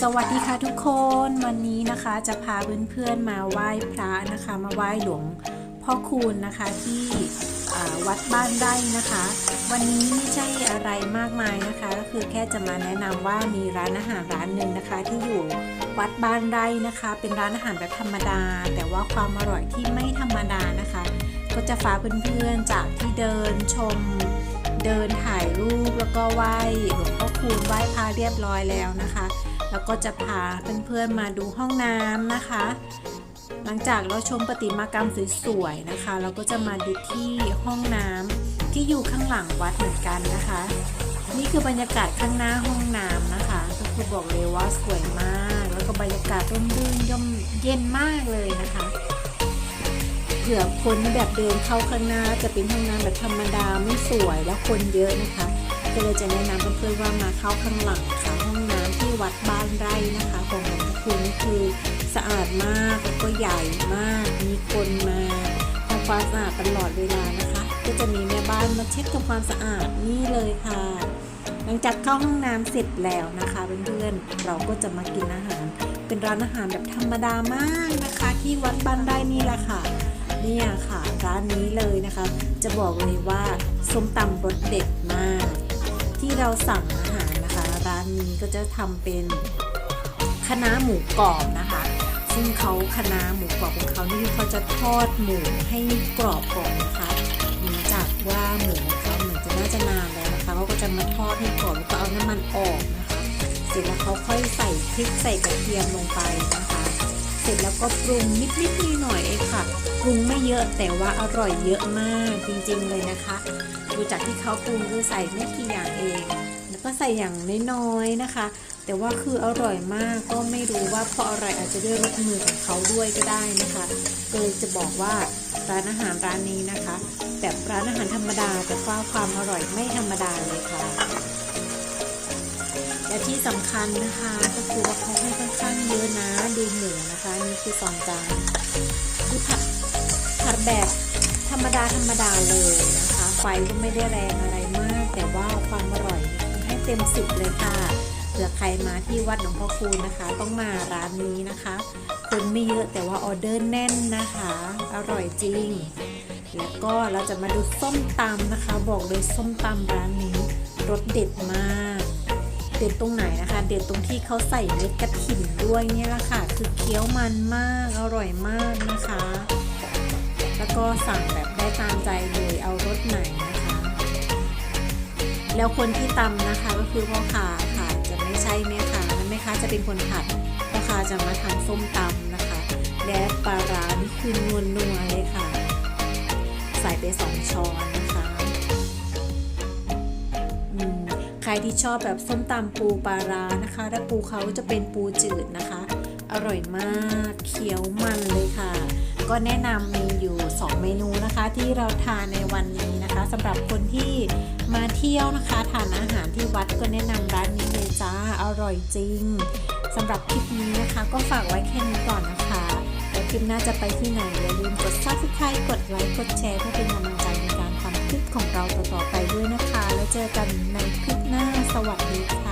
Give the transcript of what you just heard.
สวัสดีค่ะทุกคนวันนี้นะคะจะพาเพื่อนๆมาไหว้พระนะคะ มาไหว้หลวงพ่อคูณนะคะที่วัดบ้านไร่นะคะ วันนี้ไม่ใช่อะไรมากมายนะคะ ก็คือแค่จะมาแนะนำว่ามีร้านอาหารร้านหนึ่งนะคะ ที่อยู่วัดบ้านไร่นะคะ เป็นร้านอาหารแบบธรรมดา แต่ว่าความอร่อยที่ไม่ธรรมดานะคะ ก็จะฟ้าเพื่อนๆจากที่เดินชมเดินถ่ายรูปแล้วก็ไหว้หลวงพ่อ คูณไหว้พระเรียบร้อยแล้วนะคะ แล้วก็จะพาเพื่อนๆมาดูห้องน้ำนะคะ หลังจากเราชมประติมากรรมสวยๆนะคะ เราก็จะมาดูที่ห้องน้ำที่อยู่ข้างหลังวัดเหมือนกันนะคะ นี่คือบรรยากาศข้างหน้าห้องน้ำนะคะก็คือบอกเลยว่าสวยมาก แล้วก็บรรยากาศร่มรื่นย่อมเย็นมากเลยนะคะเผื่อคนแบบเดินเข้าข้างหน้าจะเป็นห้องน้ำแบบธรรมดาไม่สวยแล้วคนเยอะนะคะ ก็เลยจะแนะนำเพื่อนๆว่ามาเข้าข้างหลังค่ะห้องน้ำที่วัดบ้านไร่นะคะของหลวงพ่อคูณคือสะอาดมากแล้วก็ใหญ่มาก มีคนมาทำความสะอาดตลอดเวลานะคะ ก็จะมีแม่บ้านมาเช็ดทำความสะอาดนี่เลยค่ะ หลังจากเข้าห้องน้ำเสร็จแล้วนะคะเพื่อนๆเราก็จะมากินอาหาร เป็นร้านอาหารแบบธรรมดามากนะคะ ที่วัดบ้านไร่นี่แหละค่ะเนี่ยค่ะร้านนี้เลยนะคะ จะบอกเลยว่าส้มตำรสเด็ดมาก ที่เราสั่งอาหารนะคะ ร้านนี้ก็จะทำเป็นคะน้าหมูกรอบนะคะ ซึ่งเขาคะน้าหมูกรอบของเขานี่เขาจะทอดหมูให้กรอบก่อนนะคะเนื่องจากว่าหมูเขาเหมือนจะน่าจะนานแล้วนะคะเขาก็จะมาทอดให้กรอบแล้วก็เอาน้ำมันออกนะคะ เสร็จแล้วเขาค่อยใส่พริกใส่กระเทียมลงไปนะคะ เสร็จแล้วก็ปรุงนิดๆหน่อยๆเองค่ะปรุงไม่เยอะแต่ว่าอร่อยเยอะมากจริงๆเลยนะคะ ดูจากที่เขาปรุงคือใส่ไม่กี่อย่างเอง แล้วก็ใส่อย่างน้อยๆนะคะ แต่ว่าคืออร่อยมากก็ไม่รู้ว่าเพราะอะไรอาจจะด้วยรสมือของเขาด้วยก็ได้นะคะก็เลยจะบอกว่าร้านอาหารร้านนี้นะคะ แบบร้านอาหารธรรมดาแต่ว่าความอร่อยไม่ธรรมดาเลยค่ะ และที่สำคัญนะคะก็คือว่าเขาให้ค่อนข้างเยอะนะดูหมูนะคะนี่คือสองจานคือผัดผัดแบบธรรมดาธรรมดาเลยนะคะ ไฟก็ไม่ได้แรงอะไรมาก แต่ว่าความอร่อยเนี่ยให้เต็มสิบเลยค่ะเผื่อใครมาที่วัดหลวงพ่อคูณนะคะ ต้องมาร้านนี้นะคะ คนไม่เยอะแต่ว่าออเดอร์แน่นนะคะ อร่อยจริง แล้วก็เราจะมาดูส้มตำนะคะ บอกเลยส้มตำร้านนี้รสเด็ดมาก เด็ดตรงไหนนะคะ เด็ดตรงที่เขาใส่เม็ดกระถิ่นด้วยเนี่ยแหละค่ะ คือเคี้ยวมันมาก อร่อยมากนะคะ แล้วก็สั่งแบบได้ตามใจเลยเอารสไหนนะคะ แล้วคนที่ตำนะคะก็คือพ่อค้าค่ะ จะไม่ใช่แม่ค้าแม่ค้าจะเป็นคนผัดพ่อค้าจะมาทำส้มตำนะคะ และปลาร้านี่คือนวลนัวเลยค่ะ ใส่ไปสองช้อนนะคะ รที่ชอบแบบส้มตำปูปลาร้านะคะและปูเขาจะเป็นปูจืดนะคะ อร่อยมากเคี้ยวมันเลยค่ะ ก็แนะนำมีอยู่ 2 เมนูนะคะ ที่เราทานในวันนี้นะคะสำหรับคนที่มาเที่ยวนะคะทานอาหารที่วัดก็แนะนำร้านนี้เลยจ้าอร่อยจริงสำหรับคลิปนี้นะคะ ก็ฝากไว้แค่นี้ก่อนนะคะแล้วคลิปหน้าจะไปที่ไหนอย่าลืมกด subscribe กดไลค์กดแชร์เพื่อเป็นกำลังใจในการทำคลิปของเราต่อๆไปด้วยนะคะ แล้วเจอกันในคลิป วัสดีค่ะ